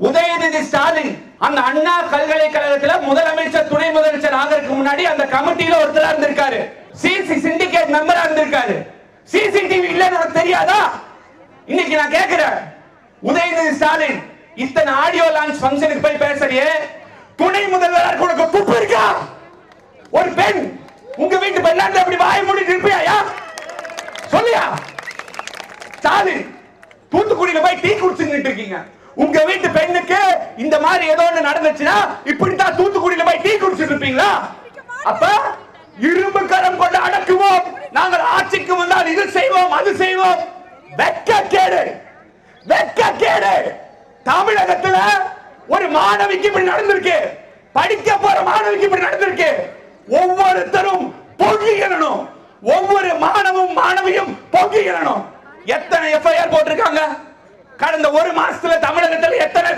உதயநிதி ஸ்டாலின் அந்த அண்ணா பல்கலைக்கழகத்தில் முதலமைச்சர் துணை முதலமைச்சர் ஆகிறதுக்கு முன்னாடி அந்த கமிட்டியில ஒருத்தரா இருந்திருக்காரு. சிசி சிண்டிகேட் மெம்பரா இருந்திருக்காரு. சிசிடிவி இல்லன்னு உனக்கு தெரியாதா? இன்னைக்கு நான் கேட்கிறேன் உதயநிதி ஸ்டாலின் இத்தனை ஆடியோ லான்ச் ஃபங்க்ஷனுக்கு போய் பேசுறியே? துணை முதல்வராக உனக்கு துப்பு இருக்கா? ஒரு பெண் உங்க வீட்டு பெண்ணாண்ட அப்படி வாய் மூடிட்டு இருப்பியா சொல்லியா? ஸ்டாலின் தூத்துக்குடியில போய் டீ பண்ணிட்டு இருக்கீங்க. உங்க வீட்டு பெண்ணுக்கு இந்த மாதிரி ஏதோ ஒண்ணு நடந்துச்சுன்னா இப்படித்தான் தூத்துக்குடியில போய் டீ குடிச்சிட்டு இருப்பீங்களா? அப்ப இரும்பு கரம் கொண்டு அடக்குவோம். நாங்கள் ஆட்சிக்கு வந்தால் இது செய்வோம் அது செய்வோம். வெக்க கேடு. வெக்க கேடு. தமிழகத்துல ஒரு மாணவிக்கு இப்படி நடந்திருக்கு. படிக்க போற மாணவிக்கு இப்படி நடந்திருக்கு. ஒவ்வொருத்தரும் பொங்கிடணும் ஒவ்வொரு மாணவும் மாணவியும் பொங்கிடணும் எத்தனை எஃப்ஐஆர் போட்டிருக்காங்க? கடந்த ஒரு மாசத்துல தமிழகத்தில் எத்தனை